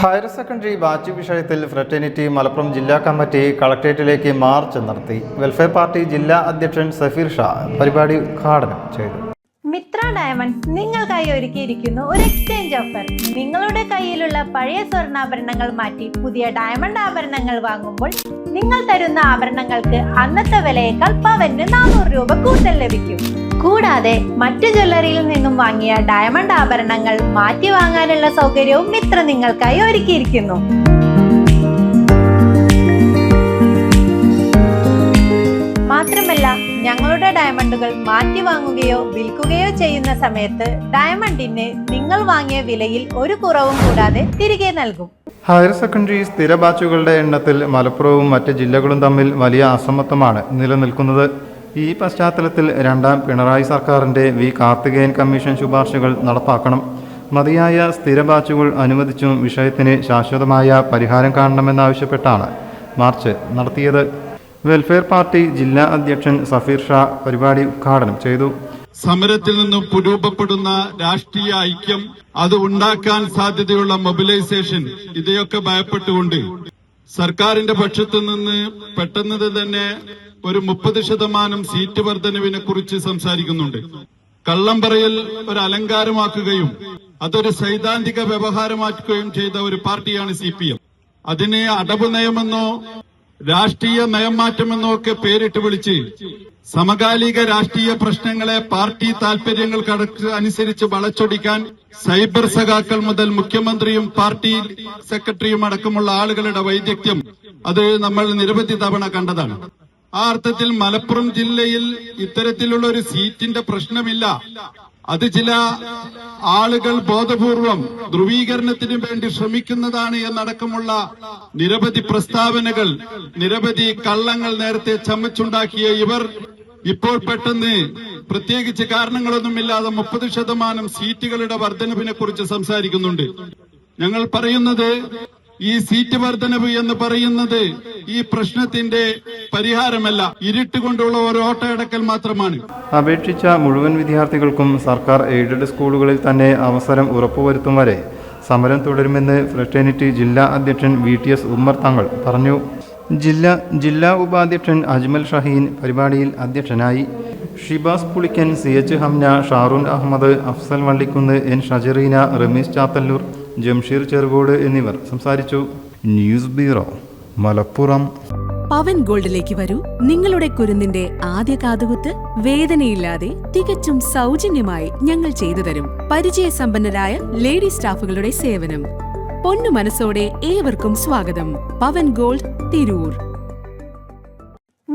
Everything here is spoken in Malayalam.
ഹയർ സെക്കൻഡറി ബാച്ച് വിഷയത്തിൽ ഫ്രട്ടേണിറ്റി മലപ്പുറം ജില്ലാ കമ്മിറ്റി കളക്ട്രേറ്റിലേക്ക് മാർച്ച് നടത്തി. വെൽഫെയർ പാർട്ടി ജില്ലാ അധ്യക്ഷൻ സഫീർ ഷാ പരിപാടി ഉദ്ഘാടനം ചെയ്തു. മിത്ര ഡയമണ്ട് നിങ്ങൾക്കായി ഒരുക്കിയിരിക്കുന്നു ഒരു എക്സ്ചേഞ്ച് ഓഫർ നിങ്ങളുടെ കയ്യിലുള്ള പഴയ സ്വർണാഭരണങ്ങൾ മാറ്റി പുതിയ ഡയമണ്ട് ആഭരണങ്ങൾ വാങ്ങുമ്പോൾ നിങ്ങൾ തരുന്ന ആഭരണങ്ങൾക്ക് അന്നത്തെ വിലയേക്കാൾ പവന് നാനൂറ് രൂപ കൂടുതൽ ലഭിക്കും. കൂടാതെ മറ്റു ജ്വല്ലറിയിൽ നിന്നും വാങ്ങിയ ഡയമണ്ട് ആഭരണങ്ങൾ മാറ്റി വാങ്ങാനുള്ള സൗകര്യവും മിത്ര നിങ്ങൾക്കായി ഒരുക്കിയിരിക്കുന്നു. മാത്രമല്ല ഞങ്ങളുടെ ഡയമണ്ടുകൾ മാറ്റി വാങ്ങുകയോ വിൽക്കുകയോ ചെയ്യുന്ന സമയത്ത് ഡയമണ്ടിന് നിങ്ങൾ വാങ്ങിയ വിലയിൽ ഒരു കുറവും കൂടാതെ തിരികെ നൽകും. ഹയർ സെക്കൻഡറി സ്ഥിര ബാച്ചുകളുടെ എണ്ണത്തിൽ മലപ്പുറവും മറ്റ് ജില്ലകളും തമ്മിൽ വലിയ അസമത്വമാണ് നിലനിൽക്കുന്നത്. ഈ പശ്ചാത്തലത്തിൽ രണ്ടാം പിണറായി സർക്കാരിന്റെ വി. കാർത്തികേയൻ കമ്മീഷൻ ശുപാർശകൾ നടപ്പാക്കണം. മതിയായ സ്ഥിര ബാച്ചുകൾ അനുവദിച്ചും വിഷയത്തിന് ശാശ്വതമായ പരിഹാരം കാണണമെന്നാവശ്യപ്പെട്ടാണ് മാർച്ച് നടത്തിയത്. വെൽഫെയർ പാർട്ടി ജില്ലാ അധ്യക്ഷൻ സഫീർ ഷാ പരിപാടി ഉദ്ഘാടനം ചെയ്തു. സമരത്തിൽ നിന്നും രൂപപ്പെടുന്ന രാഷ്ട്രീയ ഐക്യം അത് ഉണ്ടാക്കാൻ സാധ്യതയുള്ള മൊബിലൈസേഷൻ ഇവയൊക്കെ ഭയപ്പെട്ടുകൊണ്ട് സർക്കാരിന്റെ പക്ഷത്തു നിന്ന് പെട്ടെന്ന് തന്നെ ഒരു മുപ്പത് ശതമാനം സീറ്റ് വർധനവിനെ കുറിച്ച് സംസാരിക്കുന്നുണ്ട്. കള്ളം പറയൽ ഒരു അലങ്കാരമാക്കുകയും അതൊരു സൈദ്ധാന്തിക വ്യവഹാരമാക്കുകയും ചെയ്ത ഒരു പാർട്ടിയാണ് സി പി എം. അതിനെ അടവ് നയമെന്നോ രാഷ്ട്രീയ നയംമാറ്റം എന്നൊക്കെ പേരിട്ട് വിളിച്ച് സമകാലിക രാഷ്ട്രീയ പ്രശ്നങ്ങളെ പാർട്ടി താൽപര്യങ്ങൾക്ക് അനുസരിച്ച് വളച്ചൊടിക്കാൻ സൈബർ സഖാക്കൾ മുതൽ മുഖ്യമന്ത്രിയും പാർട്ടി സെക്രട്ടറിയും അടക്കമുള്ള ആളുകളുടെ വൈദഗ്ധ്യം അത് നമ്മൾ നിരവധി തവണ കണ്ടതാണ്. ആ അർത്ഥത്തിൽ മലപ്പുറം ജില്ലയിൽ ഇത്തരത്തിലുള്ള ഒരു സീറ്റിന്റെ പ്രശ്നമില്ല. അത് ചില ആളുകൾ ബോധപൂർവം ധ്രുവീകരണത്തിന് വേണ്ടി ശ്രമിക്കുന്നതാണ് എന്നടക്കമുള്ള നിരവധി പ്രസ്താവനകൾ നിരവധി കള്ളങ്ങൾ നേരത്തെ ചമച്ചുണ്ടാക്കിയ ഇവർ ഇപ്പോൾ പെട്ടെന്ന് പ്രത്യേകിച്ച് കാരണങ്ങളൊന്നുമില്ലാതെ മുപ്പത് ശതമാനം സീറ്റുകളുടെ വർധനവിനെ കുറിച്ച് സംസാരിക്കുന്നുണ്ട്. ഞങ്ങൾ പറയുന്നത് ഈ സീറ്റ് വർധനവ് എന്ന് പറയുന്നത് ഈ പ്രശ്നത്തിന്റെ പരിഹാരമല്ല. ഇരുട്ട് കൊണ്ടുള്ള ഒരു ഓട്ടയടക്കൽ മാത്രമാണ്. അപേക്ഷിച്ച മുഴുവൻ വിദ്യാർത്ഥികൾക്കും സർക്കാർ എയ്ഡഡ് സ്കൂളുകളിൽ തന്നെ അവസരം ഉറപ്പുവരുത്തും വരെ സമരം തുടരുമെന്ന് ഫ്രട്ടേണിറ്റി ജില്ലാ അധ്യക്ഷൻ വി ടി എസ് ഉമ്മർ തങ്ങൾ പറഞ്ഞു. ജില്ലാ ജില്ലാ ഉപാധ്യക്ഷൻ അജ്മൽ ഷഹീൻ പരിപാടിയിൽ അധ്യക്ഷനായി. Shibas Pulikkan C H Hamna Sharoon Ahammed Afsal Vallikkunnu N Shajareena Rameez Chathalloor Jamsheer Cherukode എന്നിവർ സംസാരിച്ചു. News bureau Malappuram. പവൻ ഗോൾഡിലേക്ക് വരൂ. നിങ്ങളുടെ കുരുന്നിന്റെ ആദ്യ കാതുകുത്ത് വേദനയില്ലാതെ തികച്ചും സൗജന്യമായി ഞങ്ങൾ ചെയ്തു തരും. പരിചയസമ്പന്നരായ ലേഡി സ്റ്റാഫുകളുടെ സേവനം. പൊന്നു മനസ്സോടെ ഏവർക്കും സ്വാഗതം. പവൻ ഗോൾഡ് തിരൂർ.